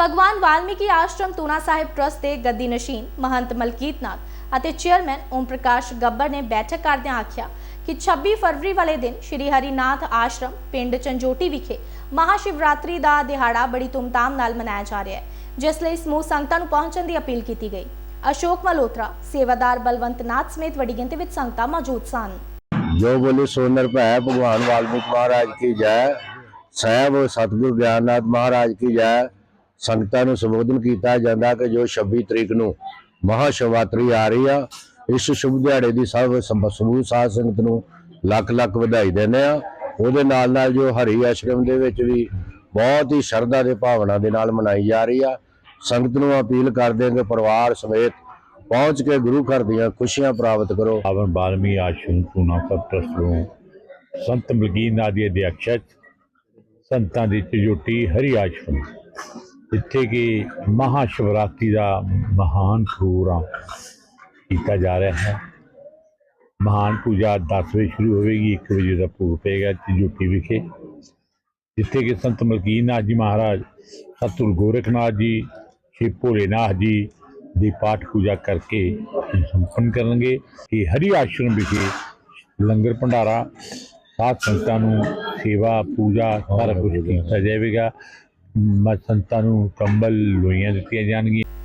ਭਗਵਾਨ ਵਾਲਮੀਕੀ ਆਸ਼ਰਮ ਤੂਨਾ ਸਾਹਿਬ ਟਰਸਟ ਦੇ ਗੱਦੀ ਨਸ਼ੀਨ ਮਹੰਤ ਮਲਕੀਤ ਨਾਥ ਅਤੇ ਚੇਅਰਮੈਨ ਓਮ ਪ੍ਰਕਾਸ਼ ਗੱਬਰ ਨੇ ਬੈਠਕ ਕਰਦਿਆਂ ਆਖਿਆ ਕਿ 26 ਫਰਵਰੀ ਵਾਲੇ ਦਿਨ ਸ਼੍ਰੀ ਹਰੀਨਾਥ ਆਸ਼ਰਮ, ਪਿੰਡ ਚੰਜੋਟੀ ਵਿਖੇ ਮਹਾਸ਼ਿਵਰਾਤਰੀ ਦਾ ਦਿਹਾੜਾ ਬੜੀ ਧੂਮਧਾਮ ਨਾਲ ਮਨਾਇਆ ਜਾ ਰਿਹਾ ਹੈ, ਜਿਸ ਲਈ ਸਮੂਹ ਸੰਗਤਾਂ ਨੂੰ ਪਹੁੰਚਣ ਦੀ ਅਪੀਲ ਕੀਤੀ ਗਈ। ਅਸ਼ੋਕ ਮਲਹੋਤਰਾ, ਸੇਵਾਦਾਰ ਬਲਵੰਤ ਨਾਥ ਸਮੇਤ ਵੱਡੀ ਗਿਣਤੀ ਵਿੱਚ ਸੰਗਤਾਂ ਮੌਜੂਦ ਸਨ। ਜੋ ਬੋਲੇ ਸੋ ਨਿਰਭੈ ਭਗਵਾਨ ਵਾਲਮੀਕ ਮਹਾਰਾਜ ਕੀ ਜੈ, ਸਾਹਿਬ ਸਤਿਗੁਰ ਗਿਆਨਨਾਥ ਮਹਾਰਾਜ ਕੀ ਜੈ। ਸੰਗਤਾਂ ਨੂੰ ਸੰਬੋਧਨ ਕੀਤਾ ਜਾਂਦਾ ਕਿ ਜੋ 26 ਤਰੀਕ ਨੂੰ ਮਹਾ ਸ਼ਿਵਰਾਤਰੀ ਆ ਰਹੀ ਆ, ਇਸ ਸ਼ੁਭ ਦਿਹਾੜੇ ਦੀ ਸਭ ਸਮੂਹ ਸਾਧ ਸੰਗਤ ਨੂੰ ਲੱਖ ਲੱਖ ਵਧਾਈ ਦਿੰਦੇ ਆ। ਉਹਦੇ ਨਾਲ ਨਾਲ ਜੋ ਹਰੀ ਆਸ਼ਰਮ ਦੇ ਵਿੱਚ ਵੀ ਬਹੁਤ ਹੀ ਸ਼ਰਧਾ ਦੇ ਭਾਵਨਾ ਦੇ ਨਾਲ ਮਨਾਈ ਜਾ ਰਹੀ ਆ। ਸੰਗਤ ਨੂੰ ਅਪੀਲ ਕਰਦੇ ਹਾਂ ਕਿ ਪਰਿਵਾਰ ਸਮੇਤ ਪਹੁੰਚ ਕੇ ਗੁਰੂ ਘਰ ਦੀਆਂ ਖੁਸ਼ੀਆਂ ਪ੍ਰਾਪਤ ਕਰੋ। ਪਾਵਨ ਬਾਲਮੀ ਆਸ਼ਰਮ ਪੂਨਾ ਸਾਹਿਬ ਟਰਸਟ ਨੂੰ ਸੰਤ ਮਲਕੀਨ ਨਾਥ ਦੀ ਅਧਿਅਕਸ਼ਤ ਸੰਤਾਂ ਦੀ ਚਜੋਟੀ ਹਰੀ ਆਸ਼ਰਮ। ਜਿੱਥੇ ਕਿ ਮਹਾ ਸ਼ਿਵਰਾਤਰੀ ਦਾ ਮਹਾਨ ਪ੍ਰੋਗਰਾਮ ਕੀਤਾ ਜਾ ਰਿਹਾ ਹੈ। ਮਹਾਨ ਪੂਜਾ 10 ਵਜੇ ਸ਼ੁਰੂ ਹੋਵੇਗੀ 1 ਵਜੇ ਦਾ ਭੋਗ ਪਏਗਾ ਜੋਤੀ ਵਿਖੇ। ਜਿੱਥੇ ਕਿ ਸੰਤ ਮਲਕੀਨ ਨਾਥ ਜੀ ਮਹਾਰਾਜ ਸਤਿਗੁਰ ਗੋਰਖਨਾਥ ਜੀ, ਸ਼੍ਰੀ ਭੋਲੇਨਾਥ ਜੀ ਦੀ ਪਾਠ ਪੂਜਾ ਕਰਕੇ ਸੰਪੰਨ ਕਰਨਗੇ ਕਿ ਹਰੀ ਆਸ਼ਰਮ ਵਿਖੇ ਲੰਗਰ ਭੰਡਾਰਾ, ਸਾਧ ਸੰਗਤਾਂ ਨੂੰ ਸੇਵਾ, ਪੂਜਾ ਸਾਰਾ ਕੁਝ ਕੀਤਾ ਜਾਵੇਗਾ। ਸੰਤਾਂ ਨੂੰ ਕੰਬਲ ਲੋਈਆਂ ਦਿੱਤੀਆਂ ਜਾਣਗੀਆਂ।